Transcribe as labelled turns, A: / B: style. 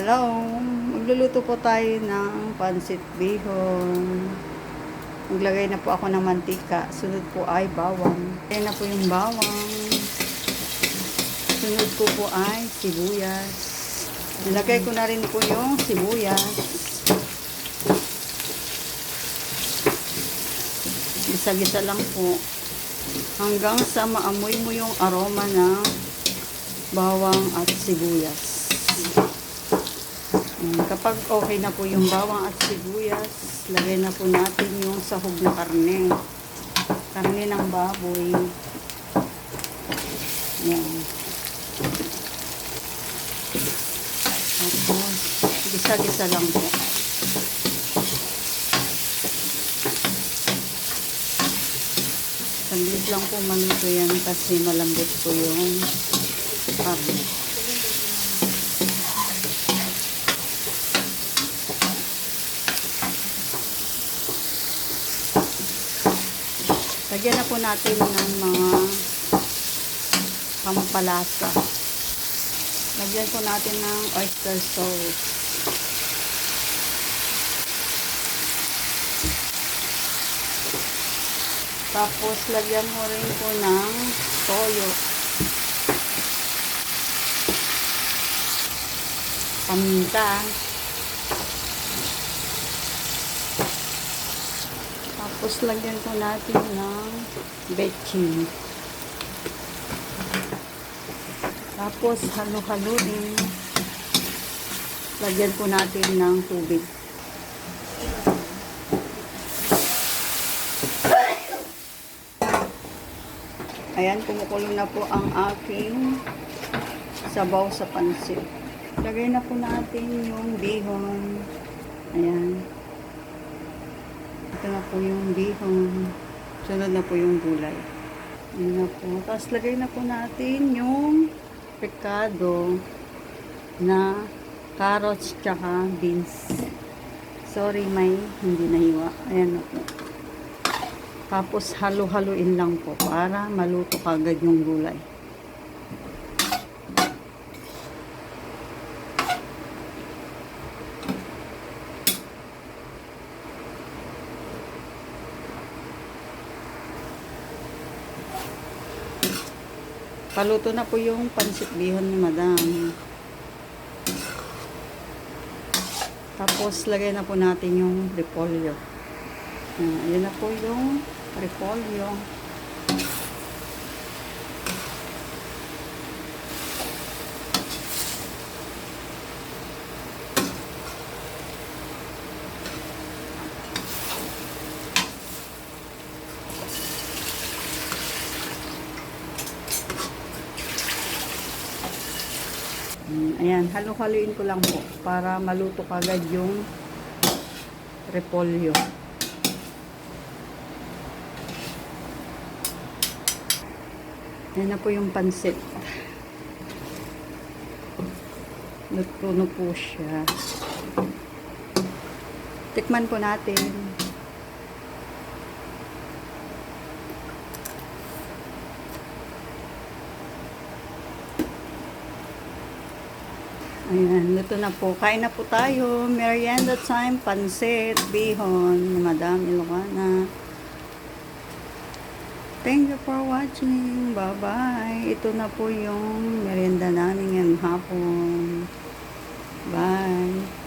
A: Hello! Magluluto po tayo ng pansit bihon. Maglagay na po ako ng mantika. Sunod po ay bawang. Ayan na po yung bawang. Sunod po po ay sibuyas. Nilagay ko na rin po yung sibuyas. Gisa-gisa lang po. Hanggang sa maamoy mo yung aroma ng bawang at sibuyas. Ayan, kapag okay na po yung bawang at sibuyas, lagay na po natin yung sahog na karne. Karne ng baboy. Ayan. Tapos, gisa-gisa lang po. Saglit lang po maluto yan kasi malambot po yung karne. Lagyan na po natin ng mga pampalasa. Lagyan po natin ng oyster sauce. Tapos, lagyan mo rin po ng toyo. Paminta. Tapos, lagyan po natin ng bechin. Tapos, halo-haluin. Lagyan po natin ng tubig. Ayan, kumukulo na po ang aking sabaw sa pansit. Lagay na po natin yung bihon. Ayan. Ito na po yung bihon. Sunod na po yung gulay. Ayan na po. Tapos lagay na po natin yung pecado na carrots tsaka beans. Sorry, may hindi nahiwa. Ayan na po. Tapos halo-haluin lang po para maluto kagad yung gulay. Paluto na po yung pansit bihon ni madam. Tapos lagay na po natin yung repolyo. Uh, ayan na po yung repolyo. Ayan, halo-haluin ko lang po para maluto kagad yung repolyo. Ayan na po yung pansit. Luto po siya. Tikman po natin. Ayan, luto na po. Kain na po tayo. Merienda time, pansit, bihon, ni Madam Ilocana. Thank you for watching. Bye-bye. Ito na po yung merienda namin ngayong hapon. Bye.